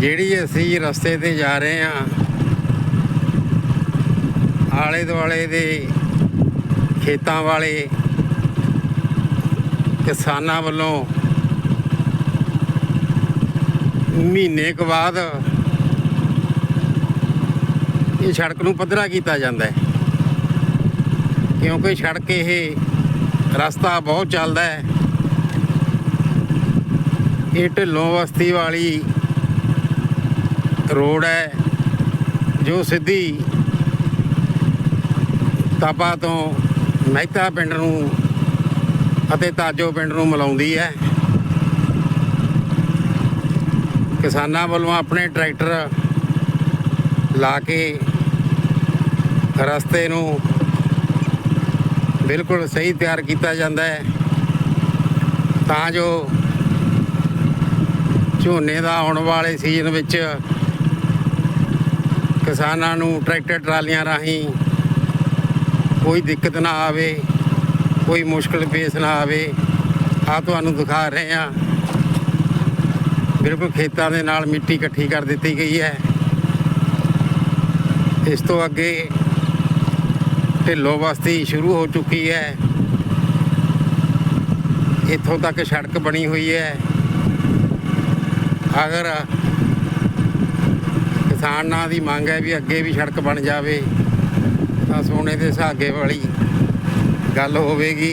ਜਿਹੜੀ ਅਸੀਂ ਰਸਤੇ ਤੇ ਜਾ ਰਹੇ ਹਾਂ, ਆਲੇ ਦੁਆਲੇ ਦੇ ਖੇਤਾਂ ਵਾਲੇ, ਕਿਸਾਨਾਂ ਵੱਲੋਂ ਮਹੀਨੇ ਕੁ ਬਾਅਦ ਇਹ ਸੜਕ ਨੂੰ ਪੱਧਰਾ ਕੀਤਾ ਜਾਂਦਾ ਹੈ। ਕਿਉਂਕਿ ਸੜਕ ਇਹ ਰਸਤਾ ਬਹੁਤ ਚੱਲਦਾ ਹੈ। ਇਹ ਢਿੱਲੋਂ ਬਸਤੀ ਵਾਲੀ ਰੋਡ ਹੈ, ਜੋ ਸਿੱਧੀ ਤਾਪਾ ਤੋਂ ਮਹਿਤਾ ਪਿੰਡ ਨੂੰ ਅਤੇ ਤਾਜੋ ਪਿੰਡ ਨੂੰ ਮਿਲਾਉਂਦੀ ਹੈ। ਕਿਸਾਨਾਂ ਵੱਲੋਂ ਆਪਣੇ ਟਰੈਕਟਰ ਲਾ ਕੇ ਰਸਤੇ ਨੂੰ ਬਿਲਕੁਲ ਸਹੀ ਤਿਆਰ ਕੀਤਾ ਜਾਂਦਾ ਹੈ। ਤਾਂ ਜੋ ਝੋਨੇ ਦਾ ਆਉਣ ਵਾਲੇ ਸੀਜ਼ਨ ਵਿੱਚ ਕਿਸਾਨਾਂ ਨੂੰ ਟਰੈਕਟਰ ਟਰਾਲੀਆਂ ਰਾਹੀਂ ਕੋਈ ਦਿੱਕਤ ਨਾ ਆਵੇ, ਕੋਈ ਮੁਸ਼ਕਲ ਪੇਸ਼ ਨਾ ਆਵੇ ਆ ਤੁਹਾਨੂੰ ਦਿਖਾ ਰਹੇ ਹਾਂ। ਬਿਲਕੁਲ ਖੇਤਾਂ ਦੇ ਨਾਲ ਮਿੱਟੀ ਇਕੱਠੀ ਕਰ ਦਿੱਤੀ ਗਈ ਹੈ। ਇਸ ਤੋਂ ਅੱਗੇ ਢਿੱਲੋਂ ਬਸਤੀ ਸ਼ੁਰੂ ਹੋ ਚੁੱਕੀ ਹੈ। ਇੱਥੋਂ ਤੱਕ ਸੜਕ ਬਣੀ ਹੋਈ ਹੈ। ਅਗਰ ਕਿਸਾਨਾਂ ਦੀ ਮੰਗ ਹੈ ਵੀ ਅੱਗੇ ਵੀ ਸੜਕ ਬਣ ਜਾਵੇ, ਤਾਂ ਸੋਨੇ ਦੇ ਸੁਹਾਗੇ ਵਾਲੀ ਗੱਲ ਹੋਵੇਗੀ।